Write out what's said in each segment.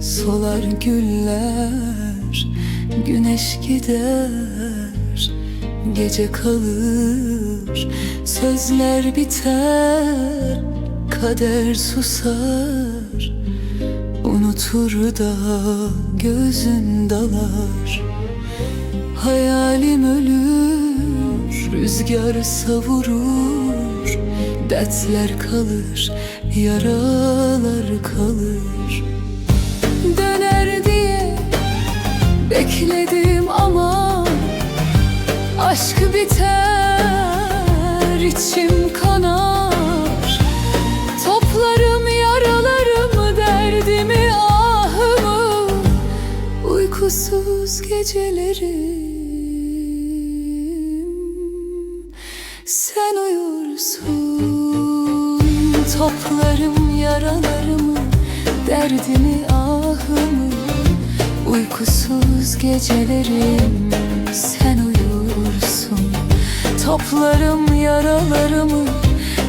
Solar güller Güneş gider Gece kalır Sözler biter Kader susar Unutur da gözün dalar. Hayalim ölür Rüzgar savurur Dertler kalır Yaralar kalır. Döner diye Bekledim ama Aşk biter içim kanar. Toplarım yaralarımı Derdimi ahımı. Uykusuz gecelerim. Sen uyursun Toplarım yaralarımı Derdimi ahımı Uykusuz gecelerim Sen uyursun. Toplarım yaralarımı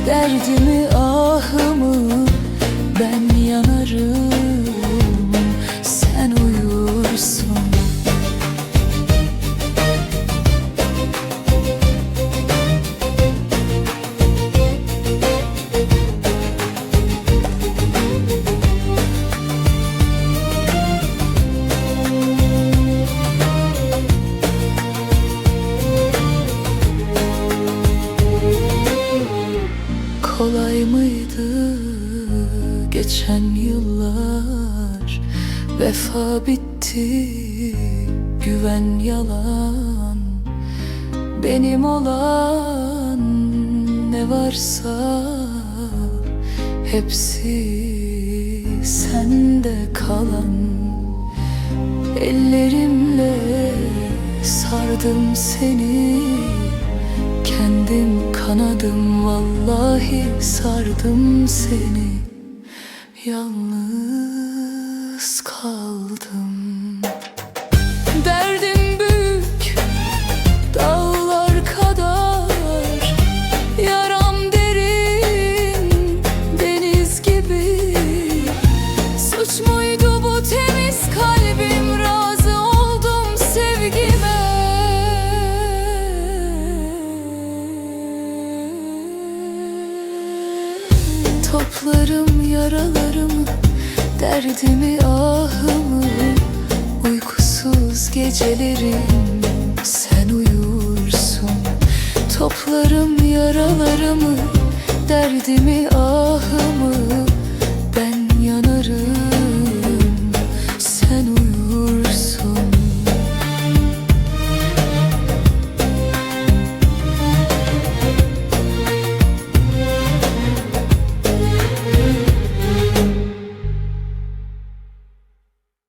Derdimi ahımı Kolay mıydı geçen yıllar? Vefa bitti güven yalan. Benim olan ne varsa Hepsi sende kalan. Ellerimle sardım seni Kendim kanadım vallahi sardım seni. Yalnız Toplarım yaralarımı derdimi ahımı Uykusuz gecelerim. Sen uyursun. Toplarım yaralarımı derdimi ahımı